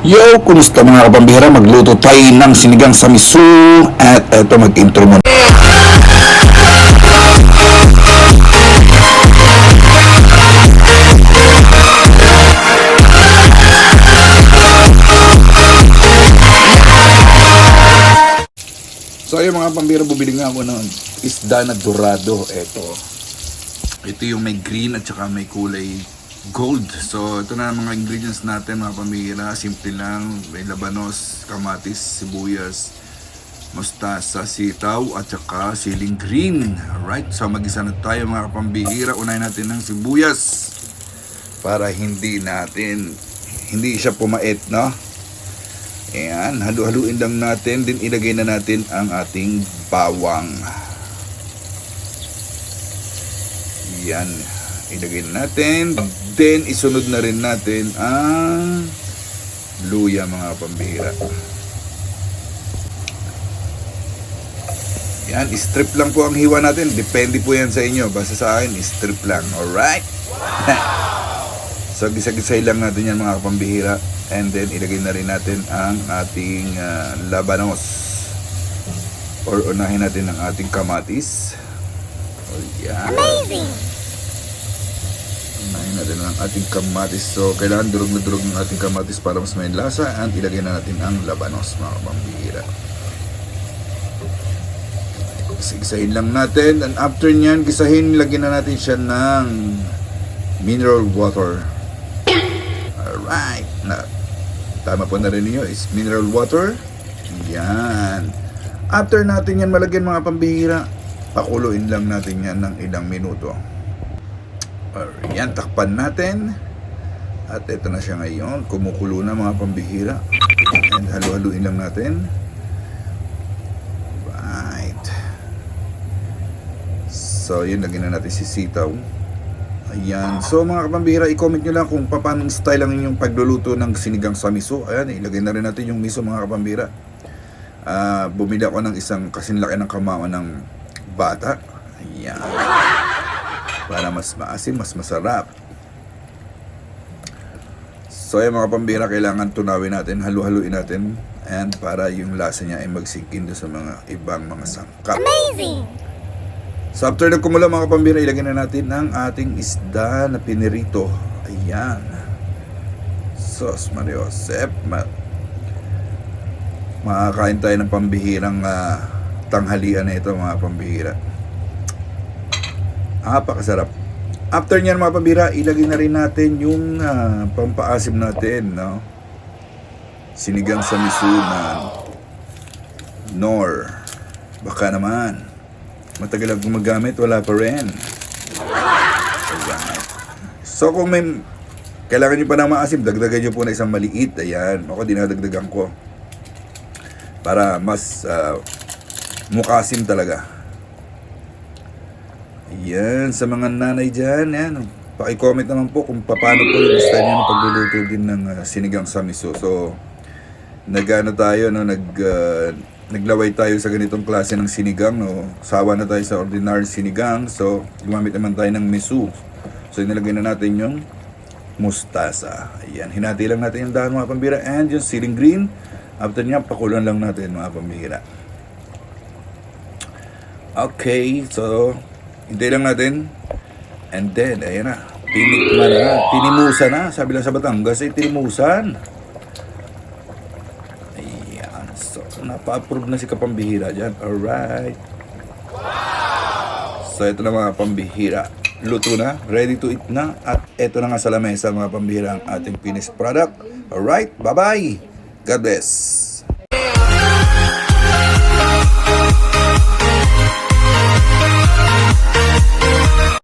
Yo, kumusta mga kapambihira? Magluto tayo ng sinigang sa miso at eto mag-intro muna. So ayun mga pambira, bumili nga ako ng isda na dorado. Eto. Ito yung may green at saka may kulay gold. So ito na ang mga ingredients natin mga pambira. Simple lang. May labanos, kamatis, sibuyas, mustasa, sitaw at saka siling green. Alright, so mag-isa na tayo mga pambihira. Unahin natin ng sibuyas para hindi natin hindi siya pumait, no? Ayan, halu-haluin lang natin. Din ilagay na natin ang ating bawang. Yan. Ilagay na natin. Then, isunod na rin natin ang luya mga pambihira. Yan, strip lang po ang hiwa natin. Depende po yan sa inyo. Basta sa akin, strip lang. Alright? So, gisa-gisay lang natin yan mga kapambihira. And then, ilagay na rin natin ang ating ah, labanos. Or unahin natin ang ating kamatis. O, yan. Amazing! Unahin natin ang ating kamatis. So, kailangan durog na durog ng ating kamatis para mas may lasa. And ilagay na natin ang labanos mga kapambihira. Gisahin lang natin. And after nyan, gisahin, lagyan na natin siya ng mineral water. Alright. Na, tama po na rin ninyo is mineral water. Yan. After natin yan malagyan mga pambihira, pakuluin lang natin yan ng ilang minuto. Yan, takpan natin. At ito na siya ngayon. Kumukulo na mga pambihira. And halu-haluin lang natin. Right. So, yun, lagyan na natin si sitaw. Ayan. So mga kapambihira, i-comment nyo lang kung paano style ang inyong pagluluto ng sinigang sa miso. Ayan, ilagay na rin natin yung miso mga kapambihira. Ah, bumili ako ng isang kasinlaki ng kamama ng bata. Ayan. Para mas maasim, mas masarap. So ayan mga pambira, kailangan tunawin natin, halu-haluin natin. And para yung lasa niya ay magsingkin sa mga ibang mga sangkap. Amazing! So after na kumula mga kapambira, ilagay na natin ang ating isda na pinirito. Ayan. Sos Mario Josep. Ma makakain tayo ng pambihirang ah, tanghalian na ito mga pambihira. Napakasarap. After niyan mga pambihira, ilagay na rin natin yung ah, pampaasim natin. No? Sinigang sa misunan. Nor. Baka naman. Matagal ako gumagamit, wala pa rin. Alright. So kung may kailangan nyo pa ng maasim, dagdagan nyo po na isang maliit. Ayan, ako dinadagdagan ko. Para mas ah, mukasim talaga. Ayan, sa mga nanay dyan, yan. Paki-comment naman po kung paano po yung style nyo ng pagluluto din ng ah, sinigang sa miso. So, nagano tayo, no, nag, ah, naglaway tayo sa ganitong klase ng sinigang, no. Sawa na tayo sa ordinary sinigang. So, gumamit naman tayo ng miso. So, inilagay na natin yung mustasa. Ayan, hinati lang natin yung dahon mga pambira and yung siling green. After niya, pakulan lang natin mga pambira. Okay, so, hintay lang natin. And then, ayan na. Tinikman na. Tinimusan na. Sabi lang sa Batangas ay tinimusan. Ayan. So, napa-approve na si Kapambihira dyan. Alright. So, ito na mga pambihira. Luto na. Ready to eat na. At ito na nga sa lamesa mga pambihira ang ating finished product. Alright. Bye-bye. God bless.